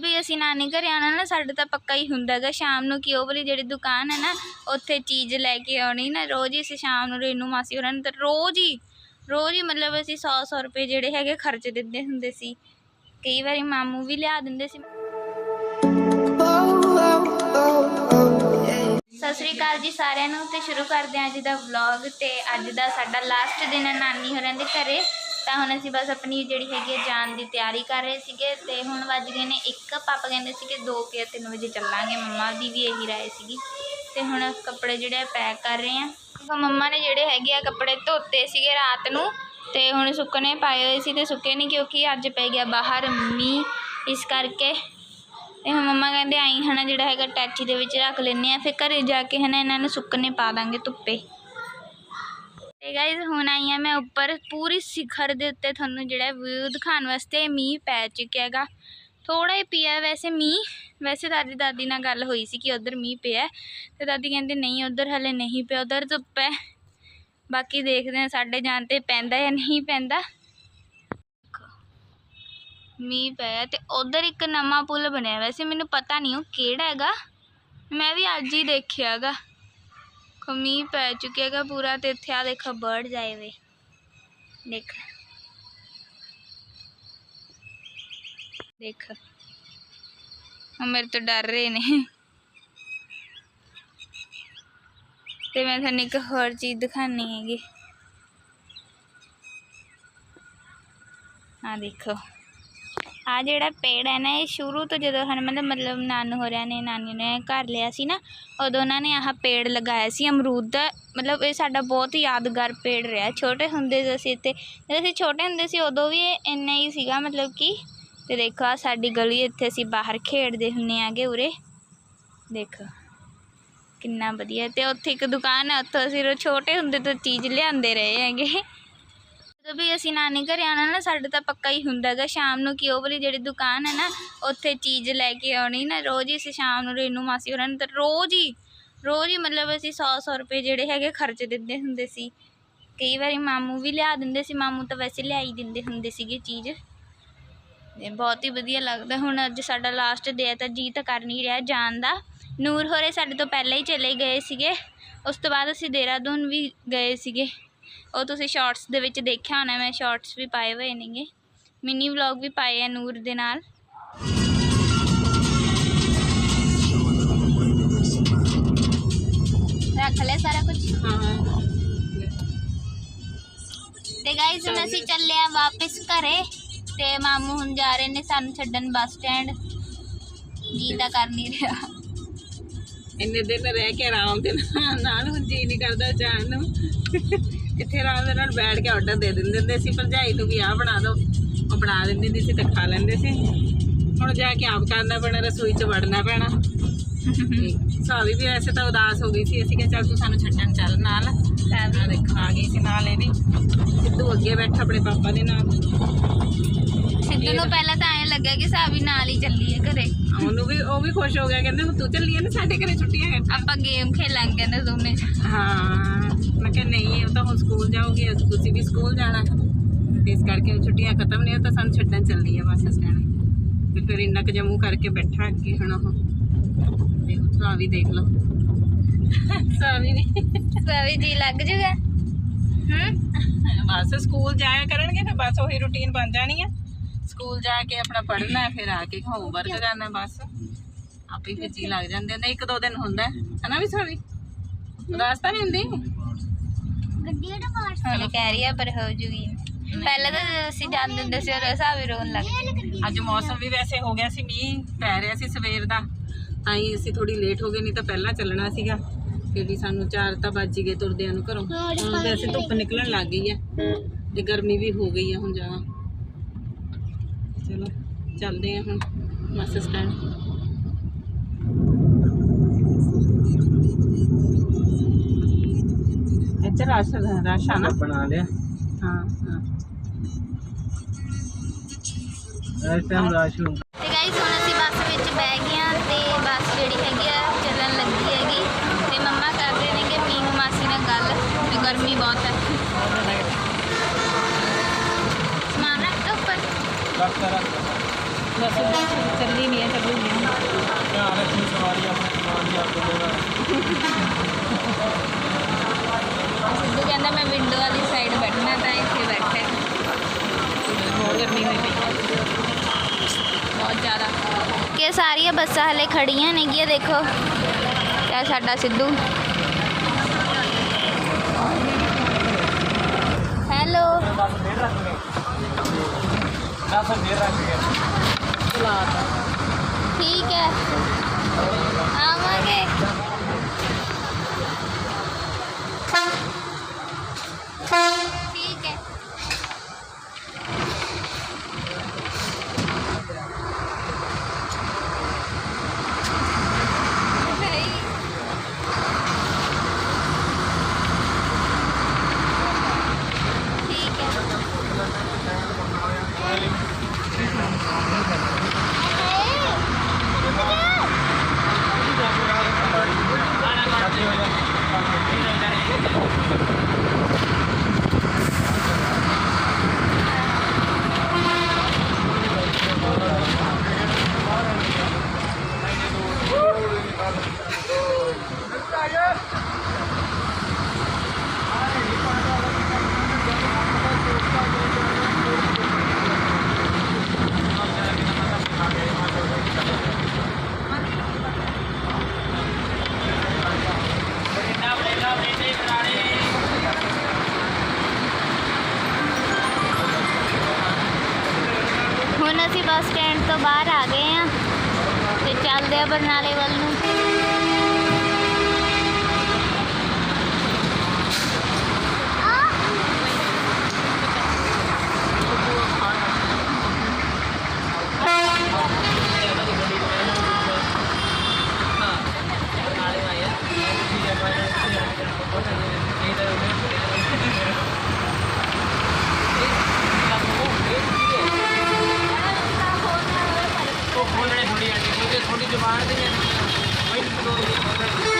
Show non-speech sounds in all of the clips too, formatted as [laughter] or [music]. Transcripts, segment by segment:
ਵੀ ਅਸੀਂ ਨਾਨੀ ਘਰੇ ਆਉਣਾ ਨਾ, ਸਾਡੇ ਤਾਂ ਪੱਕਾ ਹੀ ਹੁੰਦਾਗਾ ਸ਼ਾਮ ਨੂੰ ਕਿ ਉਹ ਵਾਲੀ ਜਿਹੜੀ ਦੁਕਾਨ ਹੈ ਨਾ, ਉੱਥੇ ਚੀਜ਼ ਲੈ ਕੇ ਆਉਣੀ ਨਾ, ਰੋਜ਼ ਹੀ ਅਸੀਂ ਸ਼ਾਮ ਨੂੰ ਰੇਨੂ ਮਾਸੀ ਹੋਰਾਂ ਨੂੰ ਤਾਂ ਰੋਜ਼ ਹੀ ਰੋਜ਼ ਹੀ ਮਤਲਬ ਅਸੀਂ 100 100 ਰੁਪਏ ਜਿਹੜੇ ਹੈਗੇ ਖਰਚ ਦਿੰਦੇ ਹੁੰਦੇ ਸੀ। ਕਈ ਵਾਰੀ ਮਾਮੂ ਵੀ ਲਿਆ ਦਿੰਦੇ ਸੀ। ਸਤਿ ਸ਼੍ਰੀ ਅਕਾਲ ਜੀ ਸਾਰਿਆਂ ਨੂੰ, ਤੇ ਸ਼ੁਰੂ ਕਰਦੇ ਹਾਂ ਅੱਜ ਦਾ ਵਲੌਗ ਤੇ ਅੱਜ ਦਾ ਸਾਡਾ ਲਾਸਟ ਦਿਨ ਹੈ ਨਾਨੀ ਹੋਰਾਂ ਦੇ ਘਰੇ। ਤਾਂ ਹੁਣ ਅਸੀਂ ਬਸ ਆਪਣੀ ਜਿਹੜੀ ਹੈਗੀ ਹੈ ਜਾਣ ਦੀ ਤਿਆਰੀ ਕਰ ਰਹੇ ਸੀਗੇ ਤੇ ਹੁਣ ਵੱਜ ਗਏ ਨੇ 1 ਪਾਪਾ ਕਹਿੰਦੇ ਸੀ ਕਿ 2 ਜਾਂ 3 ਵਜੇ ਚੱਲਾਂਗੇ। ਮੰਮਾ ਦੀ ਵੀ ਇਹੀ ਰਾਏ ਸੀਗੀ। ਤੇ ਹੁਣ ਕੱਪੜੇ ਜਿਹੜੇ ਪੈਕ ਕਰ ਰਹੇ ਆ। ਮੰਮਾ ਨੇ ਜਿਹੜੇ ਹੈਗੇ ਆ ਕੱਪੜੇ ਧੋਤੇ ਸੀਗੇ ਰਾਤ ਨੂੰ ਤੇ ਹੁਣ ਸੁੱਕਣੇ ਪਾਏ ਹੋਏ ਸੀ ਤੇ ਸੁੱਕੇ ਨਹੀਂ ਕਿਉਂਕਿ ਅੱਜ ਪੈ ਗਿਆ ਬਾਹਰ ਮੀਂਹ, ਇਸ ਕਰਕੇ। ਤੇ ਹੁਣ ਮੰਮਾ ਕਹਿੰਦੇ ਆਈ ਹਨਾ ਜਿਹੜਾ ਹੈਗਾ ਟੈਚੀ ਦੇ ਵਿੱਚ ਰੱਖ ਲੈਂਦੇ ਆ। ਫਿਰ ਘਰੇ ਜਾ ਕੇ ਹਨਾ ਇਹਨਾਂ ਨੂੰ ਸੁੱਕਣੇ ਪਾ ਦਾਂਗੇ ਧੁੱਪੇ। ਤੇ ਗਾਇਜ਼ ਹੁਣ ਆਈ ਆ ਮੈਂ ਉੱਪਰ ਪੂਰੀ ਸਿਖਰ ਦੇ ਉੱਤੇ ਤੁਹਾਨੂੰ ਜਿਹੜਾ ਵਿਊ ਦਿਖਾਉਣ ਵਾਸਤੇ ਮੀਂਹ ਪੈ ਚੁੱਕਿਆ ਹੈਗਾ। ਥੋੜਾ ਹੀ ਪਿਆ ਵੈਸੇ ਮੀਂਹ, ਵੈਸੇ ਦਾਦੀ ਦਾਦੀ ਨਾਲ ਗੱਲ ਹੋਈ ਸੀ ਕਿ ਉਧਰ ਮੀਂਹ ਪਿਆ ਹੈ। ਤੇ ਦਾਦੀ ਕਹਿੰਦੇ ਨਹੀਂ, ਉਧਰ ਹਲੇ ਨਹੀਂ ਪਿਆ, ਉਧਰ ਧੁੱਪ ਹੈ। ਬਾਕੀ ਦੇਖਦੇ ਹਾਂ ਸਾਡੇ ਜਾਣ ਤੇ ਪੈਂਦਾ ਜਾਂ ਨਹੀਂ ਪੈਂਦਾ। ਮੀਂਹ ਪਿਆ ਤੇ ਉਧਰ ਇੱਕ ਨਵਾਂ ਪੁਲ ਬਣਿਆ, ਵੈਸੇ ਮੈਨੂੰ ਪਤਾ ਨਹੀਂ ਉਹ ਕਿਹੜਾ ਹੈਗਾ। ਮੈਂ ਵੀ ਅੱਜ ਹੀ ਦੇਖਿਆ ਹੈਗਾ। ਖੋ ਮੀਂਹ ਪੈ ਚੁੱਕਿਆ ਹੈਗਾ ਪੂਰਾ ਤੇ ਇੱਥੇ ਆ ਦੇਖੋ ਬਰਡ ਜਾਏ ਵੇ ਦੇਖ ਦੇਖ ਉਹ ਮੇਰੇ ਤੋਂ ਡਰ ਰਹੇ ਨੇ ਤੇ ਮੈਂ ਤੁਹਾਨੂੰ ਇੱਕ ਹੋਰ ਚੀਜ਼ ਦਿਖਾਣੀ ਹੈਗੀ ਆ ਜਿਹੜਾ ਪੇੜ ਹੈ ਨਾ, ਇਹ ਸ਼ੁਰੂ ਤੋਂ ਜਦੋਂ ਹਨ ਮਤਲਬ ਮਤਲਬ ਨਾਨੂ ਹੋਰਿਆਂ ਨੇ ਨਾਨੀ ਨੇ ਘਰ ਲਿਆ ਸੀ ਨਾ, ਉਦੋਂ ਉਹਨਾਂ ਨੇ ਆਹ ਪੇੜ ਲਗਾਇਆ ਸੀ, ਅਮਰੂਦ ਦਾ, ਮਤਲਬ ਇਹ ਸਾਡਾ ਬਹੁਤ ਯਾਦਗਾਰ ਪੇੜ ਰਿਹਾ। ਛੋਟੇ ਹੁੰਦੇ ਜਦੋਂ ਅਸੀਂ ਇੱਥੇ, ਜਦੋਂ ਅਸੀਂ ਛੋਟੇ ਹੁੰਦੇ ਸੀ, ਉਦੋਂ ਵੀ ਇਹ ਇੰਨਾ ਹੀ ਸੀਗਾ, ਮਤਲਬ ਕਿ, ਤੇ ਦੇਖੋ ਆ ਸਾਡੀ ਗਲੀ ਇੱਥੇ ਅਸੀਂ ਬਾਹਰ ਖੇਡਦੇ ਹੁੰਨੇ ਆਗੇ ਉਰੇ। ਦੇਖੋ, ਕਿੰਨਾ ਵਧੀਆ, ਤੇ ਉੱਥੇ ਇੱਕ ਦੁਕਾਨ ਹੈ, ਉੱਥੋਂ ਅਸੀਂ ਛੋਟੇ ਹੁੰਦੇ ਤੋਂ ਚੀਜ਼ ਲਿਆਂਦੇ ਰਹੇ ਹੈਗੇ। ਜਦੋਂ ਵੀ ਅਸੀਂ ਨਾਨੀ ਘਰ ਆਉਣਾ ਨਾ, ਸਾਡਾ ਤਾਂ ਪੱਕਾ ਹੀ ਹੁੰਦਾ ਗਾ ਸ਼ਾਮ ਨੂੰ ਕਿ ਉਹ ਵਾਲੀ ਜਿਹੜੀ ਦੁਕਾਨ ਹੈ ਨਾ, ਉੱਥੇ ਚੀਜ਼ ਲੈ ਕੇ ਆਉਣੀ ਨਾ, ਰੋਜ਼ ਹੀ ਅਸੀਂ ਸ਼ਾਮ ਨੂੰ ਰੇਨੂ ਮਾਸੀ ਹੋਰਾਂ ਨੂੰ ਤਾਂ ਰੋਜ਼ ਹੀ ਰੋਜ਼ ਹੀ ਮਤਲਬ ਅਸੀਂ 100 100 ਰੁਪਏ ਜਿਹੜੇ ਹੈਗੇ ਖਰਚ ਦਿੰਦੇ ਹੁੰਦੇ ਸੀ। ਕਈ ਵਾਰੀ ਮਾਮੂ ਵੀ ਲਿਆ ਦਿੰਦੇ ਸੀ, ਮਾਮੂ ਤਾਂ ਵੈਸੇ ਲਿਆ ਹੀ ਦਿੰਦੇ ਹੁੰਦੇ ਸੀਗੇ ਚੀਜ਼। ਤੇ ਬਹੁਤ ਹੀ ਵਧੀਆ ਲੱਗਦਾ। ਹੁਣ ਅੱਜ ਸਾਡਾ ਲਾਸਟ ਡੇ ਹੈ, ਤਾਂ ਜੀ ਤਾਂ ਕਰ ਨਹੀਂ ਰਿਹਾ ਜਾਣ ਦਾ। ਨੂਰ ਹੋਰੇ ਸਾਡੇ ਤੋਂ ਪਹਿਲਾਂ ਹੀ ਚਲੇ ਗਏ ਸੀਗੇ। ਉਸ ਤੋਂ ਬਾਅਦ ਅਸੀਂ ਦੇਹਰਾਦੂਨ ਵੀ ਗਏ ਸੀਗੇ। ਉਹ ਤੁਸੀਂ ਸ਼ਾਰਟਸ ਦੇ ਵਿੱਚ ਦੇਖਿਆ ਹੋਣਾ, ਮੈਂ ਸ਼ਾਰਟਸ ਵੀ ਪਾਏ ਹੋਏ ਨੇਗੇ। ਮਿਨੀ ਵਲੌਗ ਵੀ ਪਾਏ ਆ ਨੂਰ ਦੇ ਨਾਲ। ਰੱਖ ਲੈ ਸਾਰਾ ਕੁਝ ਤੇ ਗਾਇਸ ਹੁਣ ਅਸੀਂ ਚੱਲੇ ਆ ਵਾਪਸ ਘਰੇ। ਤੇ ਮਾਮੂ ਹੁਣ ਜਾ ਰਹੇ ਨੇ ਸਾਨੂੰ ਛੱਡਣ ਬੱਸ ਸਟੈਂਡ। ਜੀ ਤਾਂ ਕਰ ਨਹੀਂ ਰਿਹਾ। ਇੰਨੇ ਦਿਨ ਰਹਿ ਕੇ ਆਰਾਮ ਦੇ ਨਾਲ ਹੁਣ ਜੀ ਨਹੀਂ ਕਰਦਾ ਜਾਣ ਨੂੰ। ਇੱਥੇ ਆਰਾਮ ਦੇ ਨਾਲ ਬੈਠ ਕੇ ਆਰਡਰ ਦੇ ਦਿੰਦੇ ਹੁੰਦੇ ਸੀ ਭਰਜਾਈ ਨੂੰ ਵੀ ਆਹ ਬਣਾ ਦਿਓ। ਉਹ ਬਣਾ ਦਿੰਦੀ ਹੁੰਦੀ ਸੀ ਤੇ ਖਾ ਲੈਂਦੇ ਸੀ। ਹੁਣ ਜਾ ਕੇ ਆਪ ਕਰਨਾ ਪੈਣਾ ਰਸੋਈ 'ਚ ਵੜਨਾ ਪੈਣਾ। [laughs] ਸਾਵੀ ਵੀ ਵੈਸੇ ਤਾਂ ਉਦਾਸ ਹੋ ਗਈ ਸੀ ਅਸੀਂ ਕਿਹਾ ਚੱਲ ਤੂੰ ਸਾਨੂੰ ਛੱਡਣ ਚੱਲ ਨਾਲ। ਆ ਦੇਖੋ ਆ ਗਈ ਸੀ ਨਾਲ ਇਹਦੀ ਸਿੱਧੂ ਅੱਗੇ ਬੈਠਾ ਆਪਣੇ ਪਾਪਾ ਦੇ ਨਾਲ। ਸਿੱਧੂ ਨੂੰ ਪਹਿਲਾਂ ਤਾਂ ਐਂ ਲੱਗਿਆ ਕਿ ਸਾਬੀ ਨਾਲ ਹੀ ਚੱਲੀ ਹੈ ਘਰੇ। ਉਹਨੂੰ ਵੀ ਉਹ ਵੀ ਖੁਸ਼ ਹੋ ਗਿਆ ਕਹਿੰਦਾ ਹੁਣ ਤੂੰ ਚੱਲੀ ਆ ਨਾ ਸਾਡੇ ਘਰੇ ਛੁੱਟੀਆਂ ਹੈ ਆਪਾਂ ਗੇਮ ਖੇਲਾਂਗੇ ਕਹਿੰਦੇ ਦੋਨੇ। ਹਾਂ। ਮੈਂ ਕਿਹਾ ਨਹੀਂ ਉਹ ਤਾਂ ਹੁਣ ਸਕੂਲ ਜਾਓਗੇ ਤੁਸੀਂ ਵੀ ਸਕੂਲ ਜਾਣਾ ਤੇ ਇਸ ਕਰਕੇ ਹੁਣ ਛੁੱਟੀਆਂ ਖਤਮ ਨੇ ਉਹ ਤਾਂ ਸਾਨੂੰ ਛੱਡਣ ਚੱਲਦੀ ਆ ਬੱਸ ਸਟੈਂਡ। ਤੇ ਫਿਰ ਇੰਨਾ ਕੁ ਜੰਮੂ ਕਰਕੇ ਬੈਠਾ ਅੱਗੇ ਹੁਣ ਉਹ। ਤੇ ਆ ਵੀ ਦੇਖ ਲਓ। ਸਾਵੀ ਵੀ। ਸਾਬੀ ਜੀ ਲੱਗ ਜੂਗਾ? ਹੂੰ। ਬਸ ਸਕੂਲ ਜਾਇਆ ਕਰਨਗੇ ਫਿਰ ਬਸ ਉਹੀ ਰੁਟੀਨ ਬਣ ਜਾਣੀ ਆ। ਸਕੂਲ ਜਾ ਕੇ ਆਪਣਾ ਪੜ੍ਹਨਾ ਹੈ, ਫਿਰ ਆ ਕੇ ਹੋਮਵਰਕ ਕਰਨਾ ਬਸ। ਆਪੇ ਫਿਰ ਜੀ ਲੱਗ ਜਾਂਦੇ ਨੇ ਇੱਕ ਦੋ ਦਿਨ ਹੁੰਦਾ ਹੈ। ਹਨਾ ਵੀ ਸਾਵੀ ਰਾਸਤਾ ਨਹੀਂ ਹੁੰਦੀ? ਹੁਣ ਕਹਿ ਰਹੀ ਆ ਪਰ ਹੋ ਜੂਗੀ। ਪਹਿਲਾਂ ਤਾਂ ਜਦੋਂ ਅਸੀਂ ਜਾਂਦੇ ਹੁੰਦੇ ਸੀ ਉਦੋਂ ਸਾਬੀ ਰੋਣ ਲੱਗ ਜਾਂਦੀ ਅੱਜ ਮੌਸਮ ਵੀ ਵੈਸੇ ਹੋ ਗਿਆ ਸੀ ਮੀਂਹ ਪੈ ਰਿਹਾ ਸੀ ਸਵੇਰ ਦਾ। ਤਾਂ ਹੀ ਅਸੀਂ ਥੋੜੀ ਲੇਟ ਹੋ ਗਏ ਨਹੀਂ ਤਾਂ ਪਹਿਲਾਂ ਚੱਲਣਾ ਸੀਗਾ। ਫਿਰ ਵੀ ਸਾਨੂੰ 4 ਤਾਂ ਵੱਜ ਹੀ ਗਏ ਤੁਰਦਿਆਂ ਨੂੰ ਘਰੋਂ। ਹੁਣ ਵੈਸੇ ਧੁੱਪ ਨਿਕਲਣ ਲੱਗ ਗਈ ਹੈ ਤੇ ਗਰਮੀ ਵੀ ਹੋ ਗਈ ਹੈ ਹੁਣ ਜ਼ਿਆਦਾ। ਚਲੋ ਚੱਲਦੇ ਹਾਂ ਹੁਣ ਬੱਸ ਸਟੈਂਡ ਇੱਥੇ ਰਸ਼ ਰਸ਼ ਆ ਨਾ। ਬਣਾ ਲਿਆ। ਹਾਂ ਹਾਂ। ਇਸ ਟਾਈਮ ਰਸ਼ ਹੁੰਦਾ। ਤੇ ਗਾਈਸ ਹੁਣ ਅਸੀਂ ਬੱਸ ਵਿੱਚ ਬਹਿ ਗਏ ਆ ਤੇ ਬੱਸ ਜਿਹੜੀ ਹੈਗੀ ਆ ਚੱਲਣ ਲੱਗੀ ਹੈਗੀ। ਤੇ ਮੰਮਾ ਕਰ ਰਹੇ ਨੇਗੇ ਮੀਨੂ ਮਾਸੀ ਨਾਲ ਗੱਲ ਤੇ ਗਰਮੀ ਬਹੁਤ ਹੈ ਸਮਾਨ ਰੱਖ ਦੋ ਉੱਪਰ। ਰੱਖ ਰੱਖ ਬਸ ਚੱਲੀ ਨਹੀਂ ਹੈ ਚੱਲੂ ਨਹੀਂ ਧਿਆਨ ਰੱਖੀ ਸਵਾਰੀ ਆਪਣੇ ਸਮਾਨ ਦੀ ਆਪ ਦੇਣਾ सिद्धू कहता मैं विंडो वाली साइड बैठना था बैठे। बहुत गर्मी में बहुत ज़्यादा। के सारिया बसा हले खड़ी ने देखो। क्या साडा सिद्धू। हेलो। ठीक है। ਬੱਸ ਸਟੈਂਡ ਤੋਂ ਬਾਹਰ ਆ ਗਏ ਆ ਤੇ ਚੱਲਦੇ ਆ ਬਰਨਾਲੇ ਵੱਲ ਨੂੰ। ਉਹ ਖੋਲਣੇ ਥੋੜੀ ਆਂਟੀ ਕਿਉਂਕਿ ਥੋੜੀ ਜ਼ੁਬਾਨ ਤੇ ਨਹੀਂ ਮੈਨੂੰ ਪਤਾ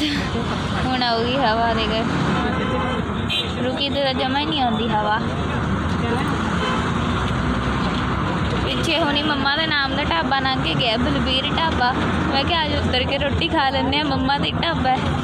ਹੁਣ ਆਊਗੀ ਹਵਾ ਦੇ ਗਏ ਰੁਕੀ ਤੇ ਜਮਾ ਹੀ ਨਹੀਂ ਆਉਂਦੀ ਹਵਾ। ਪਿੱਛੇ ਹੁਣੀ ਮੰਮਾ ਦੇ ਨਾਮ ਦਾ ਢਾਬਾ ਲੰਘ ਕੇ ਗਿਆ, ਬਲਬੀਰ ਢਾਬਾ। ਮੈਂ ਕਿਹਾ, ਅੱਜ ਉੱਤਰ ਕੇ ਰੋਟੀ ਖਾ ਲੈਂਦੇ ਆ ਮੰਮਾ ਦੇ ਢਾਬਾ ਹੈ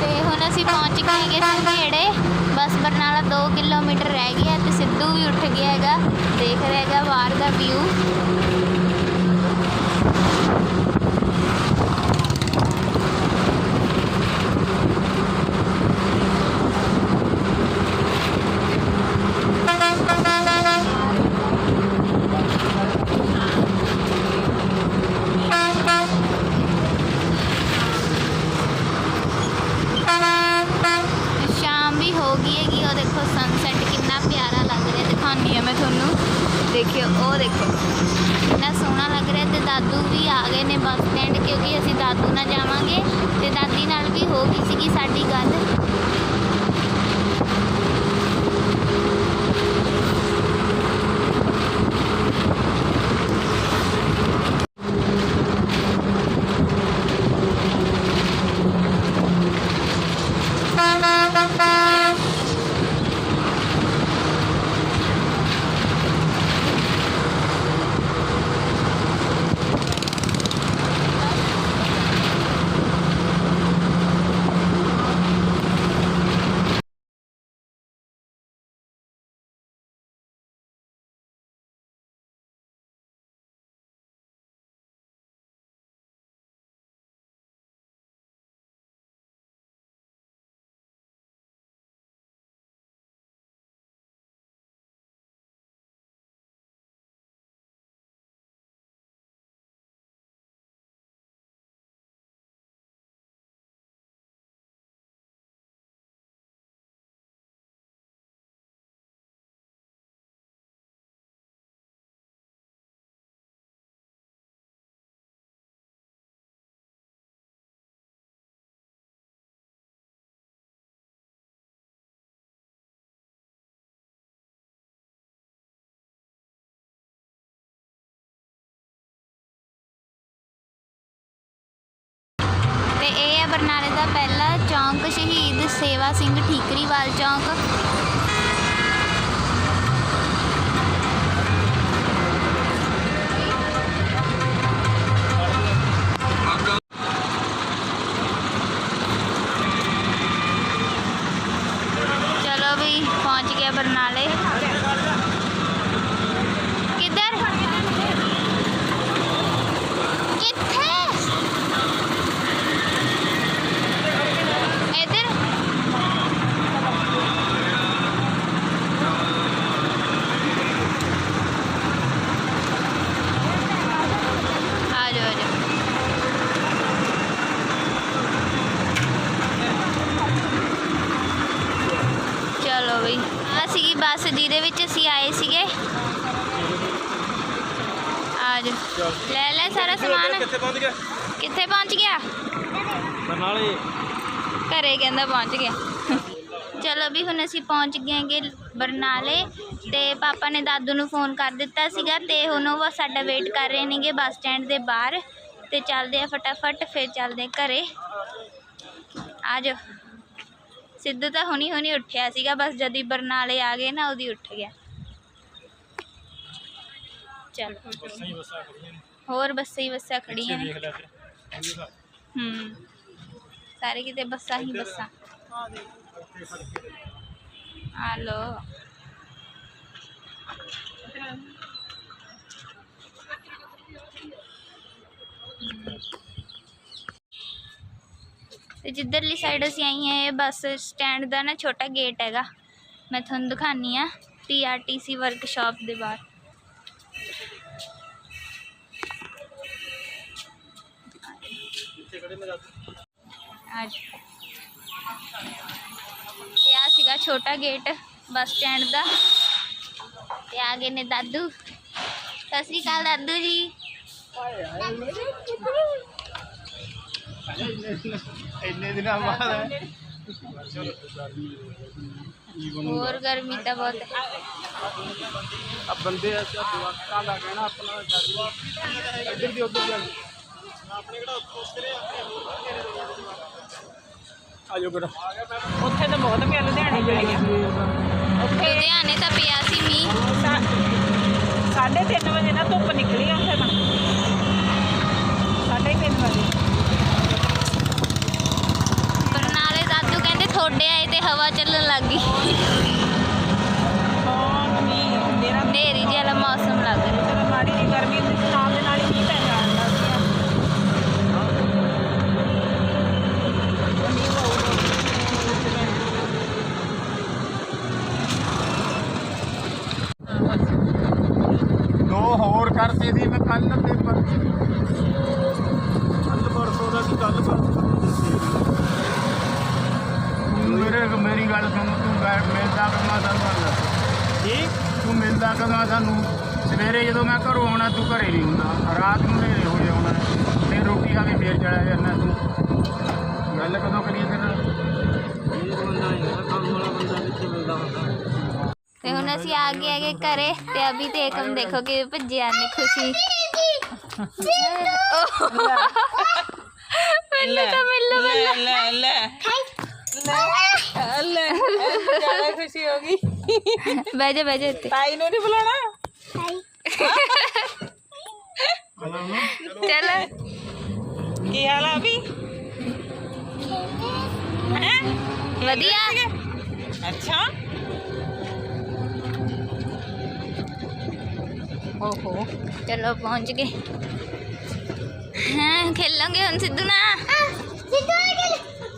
ਤੇ ਹੁਣ ਅਸੀਂ ਪਹੁੰਚ ਗਏ ਹੈਗੇ ਸੰਘੇੜੇ ਬਸ ਬਰਨਾਲਾ 2 ਕਿਲੋਮੀਟਰ ਰਹਿ ਗਿਆ ਤੇ ਸਿੱਧੂ ਵੀ ਉੱਠ ਗਿਆ ਹੈਗਾ ਦੇਖ ਰਿਹਾ ਹੈਗਾ ਬਾਹਰ ਦਾ ਵਿਊ ਬਰਨਾਲੇ ਦਾ ਪਹਿਲਾ ਚੌਂਕ ਸ਼ਹੀਦ ਸੇਵਾ ਸਿੰਘ ਠੀਕਰੀਵਾਲ ਚੌਂਕ। ਬੱਸ ਜਿਹਦੇ ਵਿੱਚ ਅਸੀਂ ਆਏ ਸੀਗੇ। ਆ ਜਾਓ ਲੈ ਲੈ ਸਾਰਾ ਸਮਾਨ। ਕਿੱਥੇ ਪਹੁੰਚ ਗਿਆ? ਕਿੱਥੇ ਪਹੁੰਚ ਗਿਆ? ਬਰਨਾਲੇ। ਘਰੇ ਕਹਿੰਦਾ ਪਹੁੰਚ ਗਿਆ। ਚਲੋ ਵੀ ਹੁਣ ਅਸੀਂ ਪਹੁੰਚ ਗਏ ਹੈਗੇ ਬਰਨਾਲੇ ਤੇ ਪਾਪਾ ਨੇ ਦਾਦੂ ਨੂੰ ਫੋਨ ਕਰ ਦਿੱਤਾ ਸੀਗਾ ਤੇ ਹੁਣ ਉਹ ਸਾਡਾ ਵੇਟ ਕਰ ਰਹੇ ਨੇਗੇ ਬੱਸ ਸਟੈਂਡ ਦੇ ਬਾਹਰ ਤੇ ਚੱਲਦੇ ਆ ਫਟਾਫਟ ਫਿਰ ਚੱਲਦੇ ਘਰੇ। ਆ ਜਾਓ ਸਿੱਧੂ ਤਾਂ ਹੁਣੀ ਹੁਣੀ ਉੱਠਿਆ ਸੀਗਾ ਬਸ ਜਦ ਹੀ ਬਰਨਾਲੇ ਆ ਗਏ ਨਾ ਉਹਦੀ ਉੱਠ ਗਿਆ। ਚਲੋ ਹੋਰ ਬੱਸਾਂ ਹੀ ਬੱਸਾਂ ਖੜੀਆਂ ਨੇ। ਹੂੰ ਸਾਰੇ ਕਿਤੇ ਬੱਸਾਂ ਹੀ ਬੱਸਾਂ। ਆ ਲੋ ਤੇ ਜਿੱਧਰਲੀ ਸਾਈਡ ਅਸੀਂ ਆਈ ਹਾਂ, ਇਹ ਬੱਸ ਸਟੈਂਡ ਦਾ ਨਾ ਛੋਟਾ ਗੇਟ ਹੈਗਾ। ਮੈਂ ਤੁਹਾਨੂੰ ਦਿਖਾਨੀ ਆ ਟੀਆਰਟੀਸੀ ਵਰਕਸ਼ਾਪ ਦੇ ਬਾਹਰ ਇੱਥੇ ਖੜੇ ਮੇਰਾ ਅੱਜ। ਇਹ ਆ ਸੀਗਾ ਛੋਟਾ ਗੇਟ ਬੱਸ ਸਟੈਂਡ ਦਾ। ਤੇ ਆ ਗਏ ਨੇ ਦਾਦੂ। ਸਤਿ ਸ਼੍ਰੀ ਅਕਾਲ ਦਾਦੂ ਜੀ। ਇੰਨੇ ਦਿਨਾਂ ਬਾਅਦ ਹੋਰ ਗਰਮੀ ਤਾਂ ਬਹੁਤ ਹੈ ਆ ਬੰਦੇ ਆ ਜਵਾਕਾਂ ਦਾ ਕਹਿਣਾ ਆਪਣਾ ਜਾਰੀ ਇੱਧਰ ਦੀ ਉੱਧਰ ਜਾਰੀ ਆਪਣੇ ਕਿਹੜਾ ਉੱਤਰੇ ਆਜੋ ਬੇਟਾ ਉੱਥੇ ਤਾਂ ਬਹੁਤ ਪਿਆ ਲੁਧਿਆਣੇ ਪੈ ਗਿਆ ਲੁਧਿਆਣੇ ਤਾਂ ਪਿਆ ਸੀ ਮੀਂਹ। ਸਾ- ਸਾਢੇ ਤਿੰਨ ਵਜੇ ਨਾ ਧੁੱਪ ਨਿਕਲੀ ਉੱਥੇ ਤਾਂ ਸਾਢੇ ਤਿੰਨ ਵਜੇ ਪਰ ਨਾਲੇ ਥੋੜੇ ਆਏ ਤੇ ਹਵਾ ਚੱਲਣ ਲੱਗ ਗਈ। ਹਨੇਰੀ ਜਿਹਾ ਮੌਸਮ ਲੱਗ ਰਿਹਾ ਜਦੋਂ ਮਾੜੀ ਜਿਹੀ ਗਰਮੀ ਹੁੰਦੀ ਸੀ ਨਾਲ ਦੇ ਨਾਲ ਹੀ ਮੀਂਹ ਪੈ ਜਾਂਦਾ ਸੀ ਦੋ ਹੋਰ ਕਰਤੇ ਸੀ ਮੈਂ ਕੱਲ ਤੇ ਪਰ ਕੱਲ ਪਰਸੋਂ ਦਾ ਕੀ ਕੱਲ ਪਰਸੋਂ ਮੇਰੇ ਮੇਰੀ ਗੱਲ ਸੁਣ ਤੂੰ ਬੈਠ ਮਿਲਦਾ ਕਮਾ ਸਾਨੂੰ ਕੀ ਤੂੰ ਮਿਲਦਾ ਕਮਾ ਸਾਨੂੰ ਸਵੇਰੇ ਜਦੋਂ ਮੈਂ ਘਰੋਂ ਆਉਣਾ ਤੂੰ ਘਰੇ ਨਹੀਂ ਹੁੰਦਾ ਰਾਤ ਨੂੰ ਹਨੇਰੇ ਹੋ ਜਾਣਾ ਫਿਰ ਰੋਟੀ ਖਾ ਕੇ ਫੇਰ ਚਲਾ ਜਾਣਾ ਤੂੰ ਗੱਲ ਕਦੋਂ ਕਰੀਏ ਤੇਰੇ ਨਾਲ ਇਹ ਬੰਦਾ ਨਹੀਂ ਹੈ ਕੰਮ ਵਾਲਾ ਬੰਦਾ ਕਿੱਥੇ ਮਿਲਦਾ ਹੁੰਦਾ ਤੇ ਹੁਣ ਅਸੀਂ ਆ ਗਏ ਹੈਗੇ ਘਰੇ ਤੇ ਅਭੀ ਤੇ ਏਕਮ ਦੇਖੋ ਕਿ ਭੱਜੇ ਆਨੇ ਖੁਸ਼ੀ ਮੈਨੂੰ ਤਾਂ ਮਿਲੋ ਲੈ ਲੈ ਲੈ ਲੈ ਲੈ ਜ਼ਿਆਦਾ ਖੁਸ਼ੀ ਹੋ ਗਈ ਬਹਿ ਜਾ ਬਹਿ ਜਾ ਇੱਥੇ ਤਾਈ ਨੂੰ ਨਹੀਂ ਬੁਲਾਣਾ ਚੱਲ ਕੀ ਹਾਲ ਆ ਵੀ ਹੈਂ? ਵਧੀਆ ਅੱਛਾ ਓਹੋ ਚਲੋ ਪਹੁੰਚ ਗਏ ਹਾਂ ਖੇਲਾਂਗੇ ਹੁਣ ਸਿੱਧੂ ਨਾ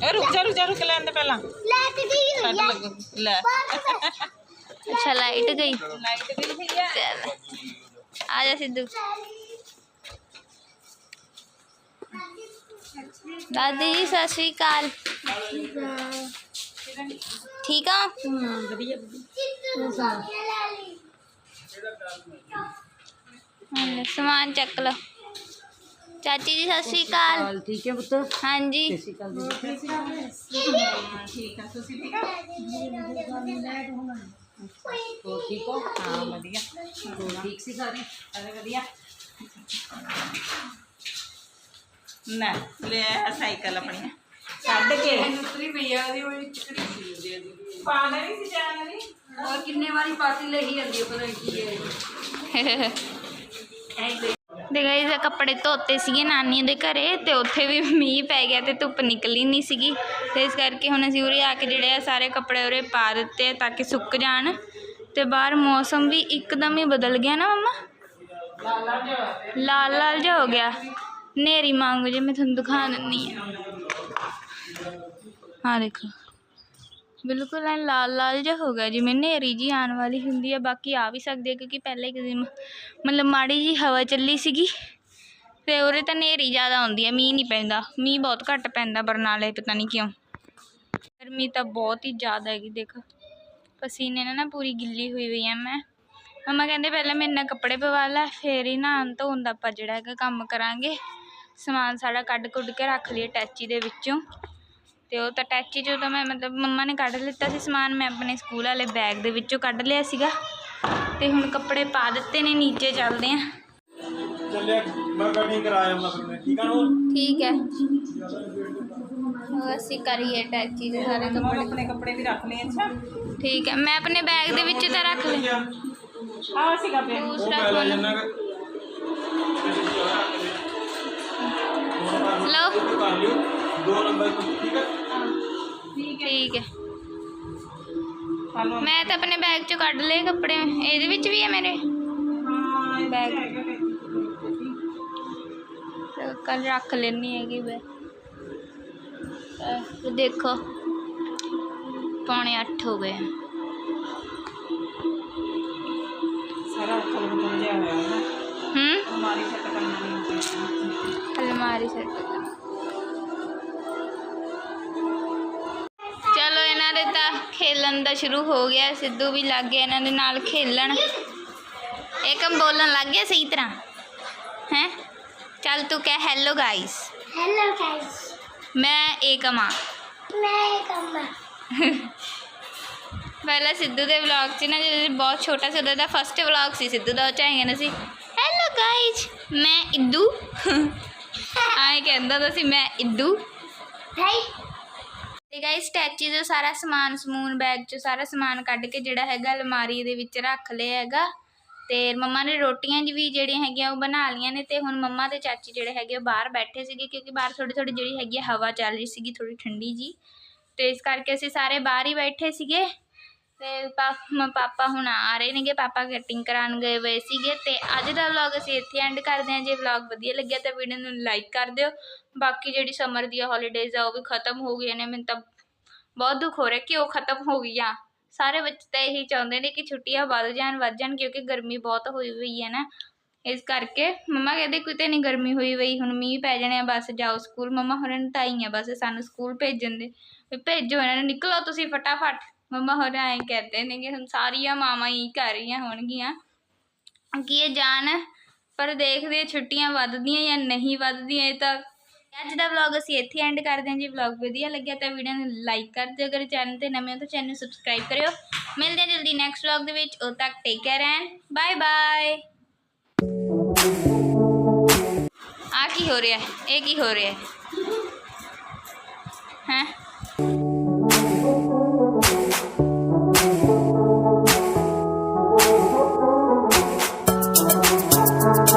ਇਹ ਰੁਕ ਜਾ ਰੁਕ ਜਾ ਰੁਕ ਲੈਣ ਦੇ ਪਹਿਲਾਂ ਸੱਟ ਲੱਗੂ ਲੈ ਅੱਛਾ ਲਾਈਟ ਗਈ ਲਾਈਟ ਵੀ ਨਹੀਂ ਹੈ ਚੱਲ ਆ ਜਾ ਸਿੱਧੂ ਦਾਦੀ ਜੀ ਸਤਿ ਸ਼੍ਰੀ ਅਕਾਲ ਠੀਕ ਆ ਹਾਂ ਸਮਾਨ ਚੱਕ ਲਓ ਚਾਚੀ ਜੀ ਸਤਿ ਸ਼੍ਰੀ ਅਕਾਲ ਠੀਕ ਹੈ ਪੁੱਤ ਹਾਂਜੀ ਠੀਕ ਆ ਤੁਸੀਂ ਠੀਕ ਆ ਹੋਰ ਠੀਕ ਹੋ ਹਾਂ ਵਧੀਆ ਹੋਰ ਠੀਕ ਸੀ ਸਾਰੇ ਸਾਰੇ ਵਧੀਆ ਨਾ ਲੈ ਆ ਸਾਈਕਲ ਆਪਣੀ ਛੱਡ ਕੇ ਨੁਕਰੀ ਪਈਆ ਉਹਦੀ ਬੜੀ ਚਿਕੜੀ ਸੀ ਉਹਦੀ ਦੀ ਪਾਣਾ ਨਹੀਂ ਸੀ ਜਾਣਾ ਨਹੀਂ ਔਰ ਕਿੰਨੇ ਵਾਰੀ ਪਾਤੀ ਲਈ ਜਾਂਦੀ ਹੈ ਪਤਾ ਨਹੀਂ ਕੀ ਹੈ ਦੇ ਗਾਇਸ ਕੱਪੜੇ ਧੋਤੇ ਸੀਗੇ ਨਾਨੀ ਦੇ ਘਰੇ ਤੇ ਉੱਥੇ ਵੀ ਮੀਂਹ ਪੈ ਗਿਆ ਤੇ ਧੁੱਪ ਨਿਕਲੀ ਨਹੀਂ ਸੀਗੀ। ਤੇ ਇਸ ਕਰਕੇ ਹੁਣ ਅਸੀਂ ਉਰੇ ਆ ਕੇ ਜਿਹੜੇ ਆ ਸਾਰੇ ਕੱਪੜੇ ਉਰੇ ਪਾ ਦਿੱਤੇ ਆ ਤਾਂ ਕਿ ਸੁੱਕ ਜਾਣ। ਤੇ ਬਾਹਰ ਮੌਸਮ ਵੀ ਇੱਕਦਮ ਹੀ ਬਦਲ ਗਿਆ ਨਾ ਮਮਾ? ਲਾਲ ਲਾਲ ਜਿਹਾ ਹੋ ਗਿਆ। ਨੇਰੀ ਮੰਗ ਜੇ ਮੈਂ ਤੁਹਾਨੂੰ ਦਿਖਾ ਦਿੰਨੀ ਆ। ਆ ਦੇਖੋ। ਬਿਲਕੁਲ ਐਂ ਲਾਲ ਲਾਲ ਜਿਹਾ ਹੋ ਗਿਆ ਜਿਵੇਂ ਹਨੇਰੀ ਜੀ ਆਉਣ ਵਾਲੀ ਹੁੰਦੀ ਹੈ ਬਾਕੀ ਆ ਵੀ ਸਕਦੀ ਹੈ ਕਿਉਂਕਿ ਪਹਿਲਾਂ ਇੱਕ ਦਿਨ ਮਤਲਬ ਮਾੜੀ ਜੀ ਹਵਾ ਚੱਲੀ ਸੀਗੀ ਤੇ ਉਰੇ ਤਾਂ ਹਨੇਰੀ ਜ਼ਿਆਦਾ ਆਉਂਦੀ ਹੈ ਮੀਂਹ ਨਹੀਂ ਪੈਂਦਾ, ਮੀਂਹ ਬਹੁਤ ਘੱਟ ਪੈਂਦਾ ਬਰਨਾਲੇ ਪਤਾ ਨਹੀਂ ਕਿਉਂ। ਗਰਮੀ ਤਾਂ ਬਹੁਤ ਹੀ ਜ਼ਿਆਦਾ ਹੈਗੀ, ਦੇਖ। ਪਸੀਨੇ ਨਾਲ ਨਾ ਪੂਰੀ ਗਿੱਲੀ ਹੋਈ ਹੋਈ ਆ ਮੈਂ। ਮਮਾ ਕਹਿੰਦੇ ਪਹਿਲਾਂ ਮੇਰੇ ਨਾਲ ਕੱਪੜੇ ਪਵਾ ਲੈ, ਫੇਰ ਹੀ ਨਹਾਉਣ ਧੋਣ ਦਾ ਆਪਾਂ ਜਿਹੜਾ ਹੈਗਾ ਕੰਮ ਕਰਾਂਗੇ। ਸਮਾਨ ਸਾਡਾ ਕੱਢ ਕੁੱਢ ਕੇ ਰੱਖ ਲਈਏ ਟੈਚੀ ਦੇ ਵਿੱਚੋਂ। ਤੇ ਉਹ ਤਾਂ ਟੈਚੀ ਚੋਂ ਤਾਂ ਮੈਂ ਮਤਲਬ ਮੰਮਾ ਨੇ ਕੱਢ ਲਿੱਤਾ ਸੀ ਸਮਾਨ ਮੈਂ ਆਪਣੇ ਸਕੂਲ ਵਾਲੇ ਬੈਗ ਦੇ ਵਿੱਚੋਂ ਕੱਢ ਲਿਆ ਸੀਗਾ। ਤੇ ਹੁਣ ਕੱਪੜੇ ਪਾ ਦਿੱਤੇ ਨੇ ਨੀਚੇ ਚੱਲਦੇ ਆਂ। ਚੱਲਿਆ ਮੈਂ ਕਟਿੰਗ ਕਰਾਇਆ ਮਤਲਬ ਨੇ ਠੀਕ ਆ ਨੂੰ ਠੀਕ ਹੈ। ਉਹ ਅਸੀਂ ਕਰੀਏ ਟੈਚੀ ਦੇ ਸਾਰੇ ਕੱਪੜੇ। ਆਪਣੇ ਕੱਪੜੇ ਵੀ ਰੱਖ ਲਏ ਅੱਛਾ? ਠੀਕ ਹੈ ਮੈਂ ਆਪਣੇ ਬੈਗ ਦੇ ਵਿੱਚ ਤਾਂ ਰੱਖ ਲਿਆ ਆ ਸੀਗਾ ਪਿਆ ਉਹ ਦੂਸਰਾ ਪੈ ਲੈ ਖੋਲ ਜੰਨਾ ਲਓ। ਕਰ ਲਿਓ। ਦੋ ਨੰਬਰ ਤੋਂ ਠੀਕ ਹੈ। ਠੀਕ ਹੈ ਸਾਨੂੰ ਮੈਂ ਤਾਂ ਆਪਣੇ ਬੈਗ ਚੋਂ ਕੱਢ ਲਏ ਕੱਪੜੇ। ਇਹਦੇ ਵਿੱਚ ਵੀ ਹੈ ਮੇਰੇ? ਹਾਂ ਇਹ ਬੈਗ। ਹੈਗਾ ਨੇ। ਕੱਲ ਰੱਖ ਲੈਣੀ ਹੈਗੀ ਮੈਂ। ਅਹ ਦੇਖੋ। ਪੌਣੇ 8 ਹੋ ਗਏ। ਸਾਰਾ ਉੱਥਲ ਬੁੱਤਲ ਜਿਹਾ ਹੋਇਆ ਹੈ ਹੂੰ? ਅਲਮਾਰੀ ਸੈੱਟ ਕਰਨਾ ਨਹੀਂ ਹੁੰਦਾ ਅਲਮਾਰੀ ਸੈੱਟ ਚਲੋ ਇਹਨਾਂ ਦੇ ਤਾਂ ਖੇਲਣ ਦਾ ਸ਼ੁਰੂ ਹੋ ਗਿਆ ਸਿੱਧੂ ਵੀ ਲੱਗ ਗਿਆ ਇਹਨਾਂ ਦੇ ਨਾਲ ਖੇਲਣ। ਏਕਮ ਬੋਲਣ ਲੱਗ ਗਿਆ ਸਹੀ ਤਰ੍ਹਾਂ? ਹੈ? ਚੱਲ ਤੂੰ ਕਹਿ ਹੈਲੋ ਗਾਇਸ Hello guys, ਮੈਂ ਏਕਮ ਆ ਮੈਂ ਕਮਾ [laughs] ਪਹਿਲਾਂ ਸਿੱਧੂ ਦੇ ਵਲੌਗ 'ਚ ਨਾ ਜਦੋਂ ਬਹੁਤ ਛੋਟਾ ਸੀ ਉਦੋਂ ਦਾ ਫਸਟ ਵਲੌਗ ਸੀ ਸਿੱਧੂ ਦਾ ਉਹ 'ਚ ਆਏ ਕਹਿੰਦਾ ਸੀ ਹੈਲੋ ਗਾਇਜ਼ ਮੈਂ ਇਦੂ। [laughs] ਆਏ ਕਹਿੰਦਾ ਤਾਂ ਸੀ ਮੈਂ ਇਦੂ। ਭਾਈ ਤੇ ਗਾਇਸ ਸਟੈਚੂ ਦਾ ਸਾਰਾ ਸਮਾਨ, ਸਮੂਨ ਬੈਗ 'ਚੋਂ ਸਾਰਾ ਸਮਾਨ ਕੱਢ ਕੇ ਜਿਹੜਾ ਹੈਗਾ ਅਲਮਾਰੀ ਦੇ ਵਿੱਚ ਰੱਖ ਲਿਆ ਹੈਗਾ। ਤੇ ਮੰਮਾ ਨੇ ਰੋਟੀਆਂ ਵੀ ਜਿਹੜੀਆਂ ਹੈਗੀਆਂ ਉਹ ਬਣਾ ਲਈਆਂ ਨੇ ਤੇ ਹੁਣ ਮੰਮਾ ਤੇ ਚਾਚੀ ਜਿਹੜੇ ਹੈਗੇ ਉਹ ਬਾਹਰ ਬੈਠੇ ਸੀਗੇ ਕਿਉਂਕਿ ਬਾਹਰ ਥੋੜੀ ਥੋੜੀ ਜਿਹੜੀ ਹੈਗੀ ਆ ਹਵਾ ਚੱਲ ਰਹੀ ਸੀਗੀ ਥੋੜੀ ਠੰਡੀ ਜੀ। ਤੇ ਇਸ ਕਰਕੇ ਅਸੀਂ ਸਾਰੇ ਬਾਹਰ ਹੀ ਬੈਠੇ ਸੀਗੇ। ਤੇ ਪਾ- ਮ- ਪਾਪਾ ਹੁਣ ਆ ਰਹੇ ਨੇਗੇ, ਪਾਪਾ ਕਟਿੰਗ ਕਰਾਉਣ ਗਏ ਹੋਏ ਸੀਗੇ ਤੇ ਅੱਜ ਦਾ ਵਲੌਗ ਅਸੀਂ ਇੱਥੇ ਐਂਡ ਕਰਦੇ ਹਾਂ। ਜੇ ਵਲੌਗ ਵਧੀਆ ਲੱਗਿਆ ਤਾਂ ਵੀਡੀਓ ਨੂੰ ਲਾਈਕ ਕਰ ਦਿਓ। ਬਾਕੀ ਜਿਹੜੀ ਸਮਰ ਦੀਆਂ ਹੌਲੀਡੇਜ਼ ਆ, ਉਹ ਵੀ ਖਤਮ ਹੋ ਗਈਆਂ ਨੇ। ਮੈਨੂੰ ਤਾਂ ਬਹੁਤ ਦੁੱਖ ਹੋ ਰਿਹਾ ਕਿ ਉਹ ਖਤਮ ਹੋ ਗਈਆਂ ਸਾਰੇ ਬੱਚੇ ਤਾਂ ਇਹੀ ਚਾਹੁੰਦੇ ਨੇ ਕਿ ਛੁੱਟੀਆਂ ਵੱਧ ਜਾਣ ਵੱਧ ਜਾਣ, ਕਿਉਂਕਿ ਗਰਮੀ ਬਹੁਤ ਹੋਈ ਹੋਈ ਹੈ ਨਾ। ਇਸ ਕਰਕੇ ਮੰਮਾ ਕਹਿੰਦੇ ਕਿਤੇ ਨਹੀਂ ਗਰਮੀ ਹੋਈ ਹੋਈ, ਹੁਣ ਮੀਂਹ ਪੈ ਜਾਣੇ ਆ, ਬਸ ਜਾਓ ਸਕੂਲ। ਮੰਮਾ ਹੋਰਾਂ ਨੂੰ ਤਾਂ ਹੀ ਆ, ਬਸ ਸਾਨੂੰ ਸਕੂਲ ਭੇਜਣ ਦੇ। ਵੀ ਭੇਜੋ ਇਹਨਾਂ ਨੂੰ, ਨਿਕਲੋ ਤੁਸੀਂ ਫਟਾਫਟ। ਮੰਮਾ ਹੋਰਾਂ ਐਂ ਕਰਦੇ ਨੇ ਕਿ ਹੁਣ ਸਾਰੀਆਂ ਮਾਵਾਂ ਹੀ ਕਰ ਰਹੀਆਂ ਹੋਣਗੀਆਂ। ਕਿ ਇਹ ਜਾਣ, ਪਰ ਦੇਖਦੇ ਹਾਂ ਛੁੱਟੀਆਂ ਵੱਧਦੀਆਂ ਜਾਂ ਨਹੀਂ ਵੱਧਦੀਆਂ, ਇਹ ਤਾਂ ਅੱਜ ਦਾ ਵਲੌਗ ਅਸੀਂ ਇੱਥੇ ਐਂਡ ਕਰਦੇ ਹਾਂ। ਜੀ ਵਲੌਗ ਵਧੀਆ ਲੱਗਿਆ ਤਾਂ ਵੀਡੀਓ ਨੂੰ ਲਾਈਕ ਕਰ ਦਿਓ। ਅਗਰ ਚੈਨਲ ਤੇ ਨਵੇਂ ਹੋ ਤਾਂ ਚੈਨਲ ਨੂੰ ਸਬਸਕ੍ਰਾਈਬ ਕਰਿਓ। ਮਿਲਦੇ ਹਾਂ ਜਲਦੀ ਨੈਕਸਟ ਵਲੌਗ ਦੇ ਵਿੱਚ। ਉਦੋਂ ਤੱਕ take care and bye bye ਆ ਕੀ ਹੋ ਰਿਹਾ? ਹੈ ਇਹ ਕੀ ਹੋ ਰਿਹਾ? ਹੈ ਹੈ?